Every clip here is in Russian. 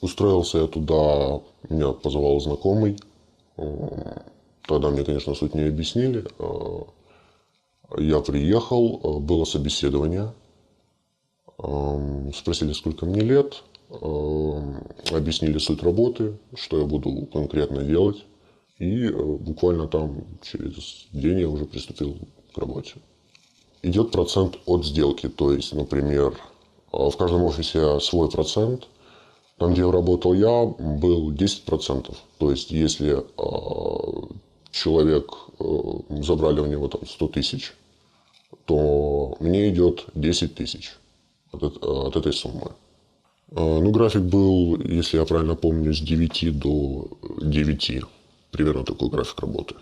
Устроился я туда, меня позвал знакомый. Э, Тогда мне, конечно, суть не объяснили. Э, Я приехал, э, было собеседование. Э, Спросили, сколько мне лет. Э, Объяснили суть работы, что я буду конкретно делать. И э, буквально там через день я уже приступил к работе. Идет процент от сделки. То есть, например, в каждом офисе свой процент. Там, где работал я, был 10%. То есть, если э, человек, э, забрали у него там 100 тысяч, то мне идет 10 тысяч от, э, от этой суммы. Ну, график был, если я правильно помню, с 9 до 9. Примерно такой график работы.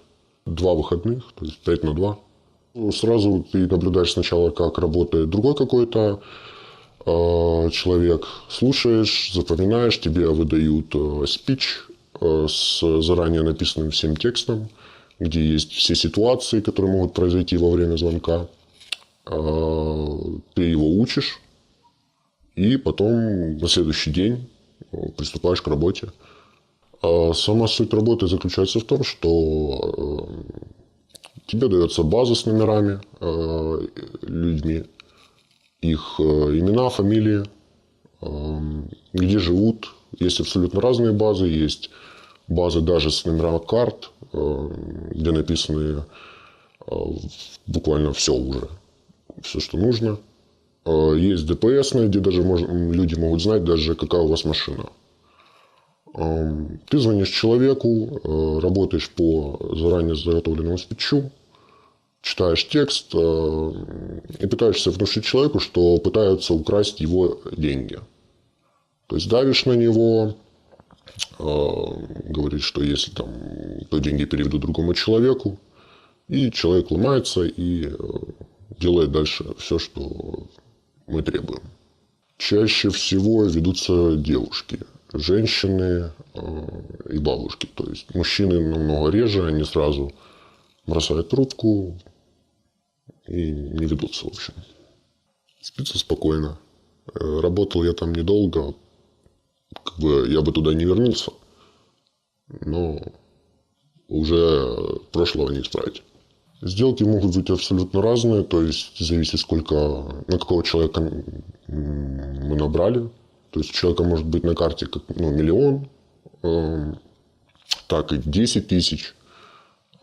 Два выходных, то есть 5 на 2. Ну, Сразу ты наблюдаешь сначала, как работает другой какой-то человек, слушаешь, запоминаешь, тебе выдают э, спич э, с заранее написанным всем текстом, где есть все ситуации, которые могут произойти во время звонка. Э, Ты его учишь, и потом на следующий день э, приступаешь к работе. А Сама суть работы заключается в том, что тебе дается база с номерами людьми, их э, имена, фамилии, э, где живут. Есть абсолютно разные базы. Есть базы даже с номерами карт, э, где написаны э, буквально все уже, все, что нужно. Есть ДПС, где даже люди могут знать даже, какая у вас машина. Эм, Ты звонишь человеку, работаешь по заранее заготовленному спичу, читаешь текст э, и пытаешься внушить человеку, что пытаются украсть его деньги. То есть давишь на него, э, говоришь, что если там, то деньги переведут другому человеку, и человек ломается и э, делает дальше все, что мы требуем. Чаще всего ведутся девушки, женщины и бабушки. То есть мужчины намного реже, они сразу бросают трубку и не ведутся, в общем. Спится спокойно. Э, Работал я там недолго, как бы я бы туда не вернулся, но уже прошлого не исправить. Сделки могут быть абсолютно разные, то есть зависит сколько, на какого человека мы набрали. То есть у человека может быть на карте как, ну, миллион, э, так и 10 тысяч.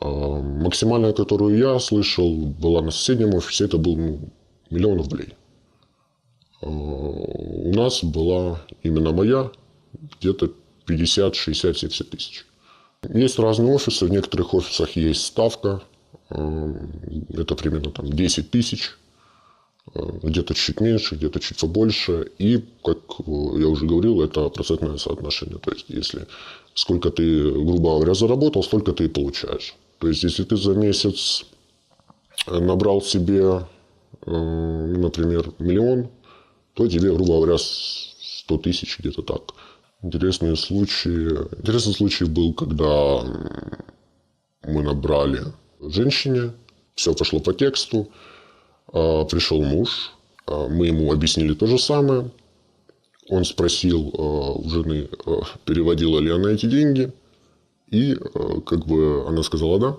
Э, максимальная, которую я слышал, была на соседнем офисе, это был ну, миллион рублей. Э, у нас была именно моя где-то 50, 60, 70 тысяч. Есть разные офисы, в некоторых офисах есть ставка, э, это примерно там 10 тысяч, где-то чуть меньше, где-то чуть побольше. И, как э, я уже говорил, это процентное соотношение. То есть, если сколько ты, грубо говоря, заработал, столько ты и получаешь. То есть, если ты за месяц набрал себе, э, например, миллион, то тебе, грубо говоря, 100 тысяч где-то так. Интересные случаи. Интересный случай был, когда мы набрали женщине, все пошло по тексту, а, пришел муж, а, мы ему объяснили то же самое, он спросил а, у жены, переводила ли она эти деньги, и а, как бы она сказала да,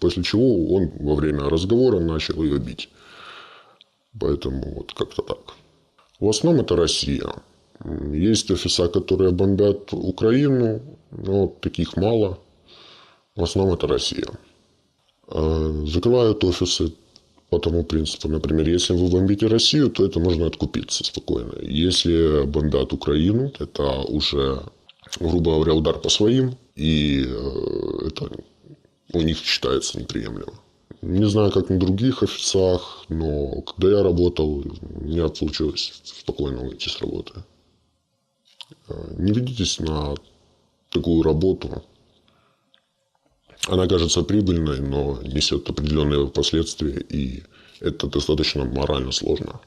после чего он во время разговора начал ее бить. Поэтому вот как-то так. В основном это Россия. Есть офиса, которые бомбят Украину, но таких мало. В основном это Россия. Э, Закрывают офисы по тому принципу, например, если вы бомбите Россию, то это можно откупиться спокойно. Если бомбят Украину, это уже, грубо говоря, удар по своим, и э, это у них считается неприемлемо. Не знаю, как на других офисах, но когда я работал, у меня получилось спокойно выйти с работы. Э, Не ведитесь на такую работу. Она кажется прибыльной, но несет определенные последствия, и это достаточно морально сложно.